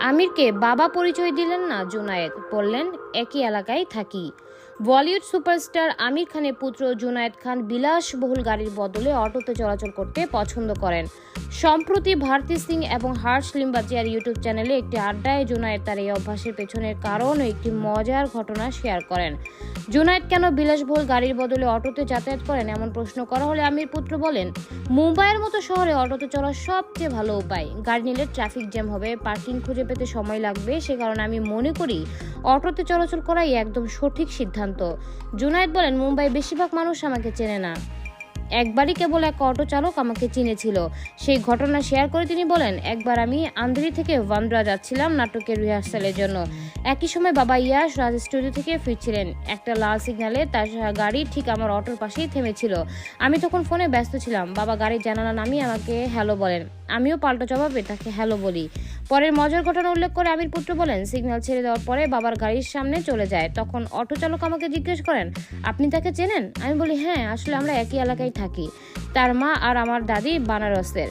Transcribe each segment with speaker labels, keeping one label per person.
Speaker 1: আমিরকে বাবা পরিচয় দিলেন না জুনায়েদ বললেন একই এলাকায় থাকি। বলিউড সুপারস্টার আমির খানের পুত্র জুনায়েদ খান বিলাসবহুল গাড়ির বদলে অটোতে চলাচল করতে পছন্দ করেন। সম্প্রতি ভারতী সিং এবং হার্ষ লিম্বাচিয়ার ইউটিউব চ্যানেলে একটি আড্ডায় জুনায়েদ তার এই অভ্যাসের পেছনের কারণ ও একটি মজার ঘটনা শেয়ার করেন। জুনায়েদ কেন বিলাসবহুল গাড়ির বদলে অটোতে যাতায়াত করেন, এমন প্রশ্ন করা হলে আমির পুত্র বলেন, মুম্বাইয়ের মতো শহরে অটোতে চলা সবচেয়ে ভালো উপায়, গাড়ি নিলে ট্রাফিক জ্যাম হবে, পার্কিং খুঁজে পেতে সময় লাগবে, সে কারণে আমি মনে করি অটোতে চলাচল করাই একদম সঠিক সিদ্ধান্ত। জুনায়েদ বলেন মুম্বাই বেশিরভাগ মানুষ আমাকে চেনে না। একবারই কেবল এক অটো চালক আমাকে চিনেছিল। সেই ঘটনা শেয়ার করে তিনি বলেন, একবার আমি আন্দ্রি থেকে ভান্দ্রা যাচ্ছিলাম নাটকের রিহার্সালের জন্য। একই সময় বাবা ইয়াস রাজ স্টুডিও থেকে ফিরছিলেন। একটা লাল সিগন্যালে তার গাড়ি ঠিক আমার অটোর পাশেই থেমেছিল। আমি তখন ফোনে ব্যস্ত ছিলাম। বাবা গাড়ির জানালা নামিয়ে আমাকে হ্যালো বলেন। আমিও পাল্টা জবাবে তাকে হ্যালো বলি। পরের মজার ঘটনা উল্লেখ করে আমির পুত্র বলেন, সিগন্যাল ছেড়ে দেওয়ার পরে বাবার গাড়ির সামনে চলে যায়। তখন অটো চালক আমাকে জিজ্ঞেস করেন, আপনি তাকে চেনেন? আমি বলি হ্যাঁ আসলে আমরা একই এলাকায় থাকি। তার মা আর আমার দাদি বানারসের।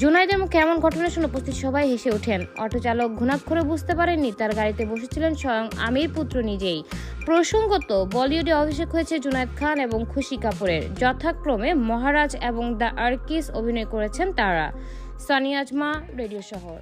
Speaker 1: জুনাইদের মুখে এমন ঘটনা শুনে উপস্থিত সবাই হেসে ওঠেন। অটো চালক ঘুণাক্ষরে বুঝতে পারেননি, তার গাড়িতে বসেছিলেন স্বয়ং আমির পুত্র নিজেই। প্রসঙ্গত, বলিউডে অভিষেক হয়েছে জুনায়দ খান এবং খুশি কাপুরের। যথাক্রমে মহারাজ এবং দ্য আর্কিস অভিনয় করেছেন তারা। সানি আজমা, রেডিও শহর।